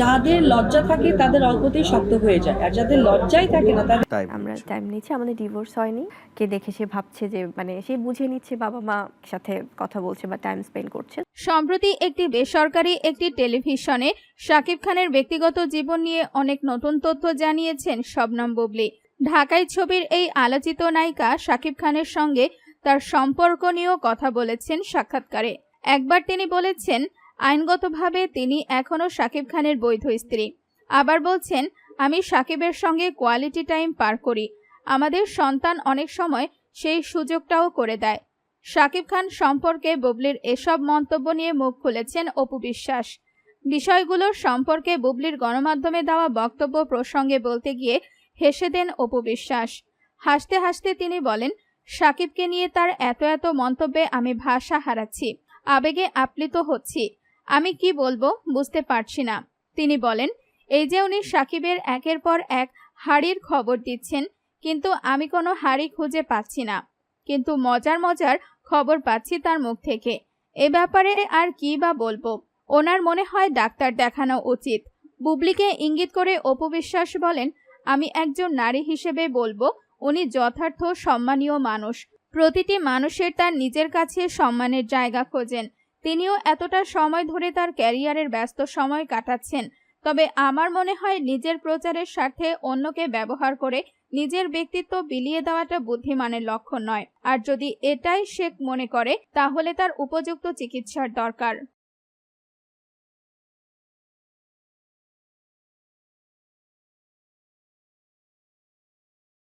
যাদের লজ্জা থাকে তাদের অল্পতেই শক্ত হয়ে যায় আর যাদের লজ্জাই থাকে না তাদের তাই আমরা টাইম নিচ্ছি আমাদের ডিভোর্স হয়নি। কে দেখে সে ভাবছে যে মানে সে বুঝে নিচ্ছে বাবা মা সাথে কথা বলছে বা টাইম স্পেন্ড করছে। সম্প্রতি একটি বেসরকারি একটি টেলিভিশনে শাকিব খানের ব্যক্তিগত জীবন নিয়ে অনেক নতুন তথ্য জানিয়েছেন শবনম বুবলি। ঢাকায় ছবির এই আলোচিত নায়িকা শাকিব খানের সঙ্গে তার সম্পর্ক নিয়েও কথা বলেছেন সাক্ষাৎকারে। একবার তিনি বলেছেন আইনগতভাবে তিনি এখনও শাকিব খানের বৈধ স্ত্রী। আবার বলছেন, আমি সাকিবের সঙ্গে কোয়ালিটি টাইম পার করি। আমাদের সন্তান অনেক সময় সেই সুযোগটাও করে দেয়। শাকিব খান সম্পর্কে বুবলির এসব মন্তব্য নিয়ে মুখ খুলেছেন অপু বিশ্বাস। বিষয়গুলোর সম্পর্কে বুবলির গণমাধ্যমে দেওয়া বক্তব্য প্রসঙ্গে বলতে গিয়ে হেসে দেন অপু বিশ্বাস। হাসতে হাসতে তিনি বলেন সাকিবকে নিয়ে তার এত এত মন্তব্যে আমি ভাষা হারাচ্ছি। আবেগে আপ্লিত হচ্ছি। আমি কি বলব বুঝতে পারছি না। তিনি বলেন, এই যে উনি সাকিবের একের পর এক হাড়ির খবর দিচ্ছেন, কিন্তু আমি কোনো হাড়ি খুঁজে পাচ্ছি না। কিন্তু মজার মজার খবর পাচ্ছি তার মুখ থেকে। এ ব্যাপারে আর কি বা বলব? ওনার মনে হয় ডাক্তার দেখানো উচিত। বুবলিকে ইঙ্গিত করে অপু বিশ্বাস বলেন, আমি একজন নারী হিসেবে বলব, উনি যথার্থ সম্মানীয় মানুষ। প্রতিটি মানুষের তার নিজের কাছে সম্মানের জায়গা খোঁজেন। তিনিও এতটা সময় ধরে তার ক্যারিয়ারের ব্যস্ত সময় কাটাচ্ছেন, তবে আমার মনে হয় নিজের প্রচারের স্বার্থে অন্যকে ব্যবহার করে নিজের ব্যক্তিত্ব বিলিয়ে দেওয়াটা বুদ্ধিমানের লক্ষণ নয়। আর যদি এটাই শেখ মনে করে, তাহলে তার উপযুক্ত চিকিৎসার দরকার।